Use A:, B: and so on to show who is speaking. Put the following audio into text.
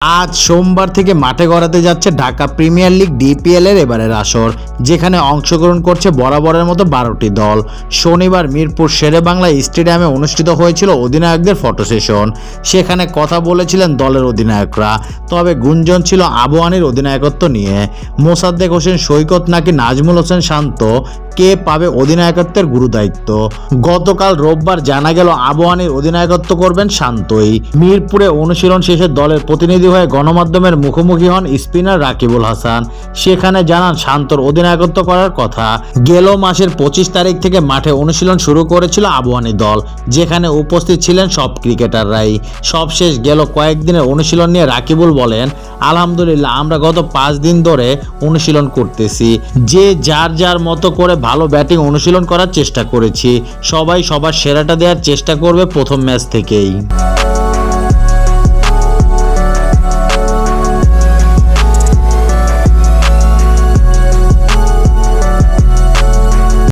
A: আজ সোমবার থেকে মাঠে গড়াতে যাচ্ছে ঢাকা প্রিমিয়ার লিগ ডিপিএল এর এবারের আসর। যেখানে অংশগ্রহণ করছে বরাবরের মতো বারোটি দল। শনিবার মিরপুর শেরে বাংলা স্টেডিয়ামে অনুষ্ঠিত হয়েছিল অধিনায়কদের ফটো সেশন। সেখানে কথা বলেছিলেন দলের অধিনায়করা। তবে গুঞ্জন ছিল আবহানির অধিনায়কত্ব নিয়ে। মোসাদ্দেক হোসেন, সৈকত নাকি নাজমুল হোসেন শান্ত? কে পাবে অধিনায়কত্বের গুরুদায়িত্ব? গতকাল রোববার জানা গেল আবহানির অধিনায়কত্ব করবেন শান্তই। মিরপুরে অনুশীলন শেষে দলের প্রতিনিধি হয়ে গণমাধ্যমের মুখোমুখি হন স্পিনার রাকিবুল হাসান। সেখানে জানান শান্তর অধিনায়কত্ব করার কথা। গেল মাসের পঁচিশ তারিখ থেকে মাঠে অনুশীলন শুরু করেছিল আবহানি দল, যেখানে উপস্থিত ছিলেন সব ক্রিকেটাররাই। সবশেষ গেল কয়েকদিনের অনুশীলন নিয়ে রাকিবুল বলেন, আলহামদুলিল্লাহ, আমরা গত পাঁচ দিন ধরে অনুশীলন করতেছি। যে যার যার মতো করে ভালো ব্যাটিং অনুশীলন করার চেষ্টা করেছি, সবাই সবার সেরাটা দেওয়ার চেষ্টা করবে প্রথম ম্যাচ থেকেই।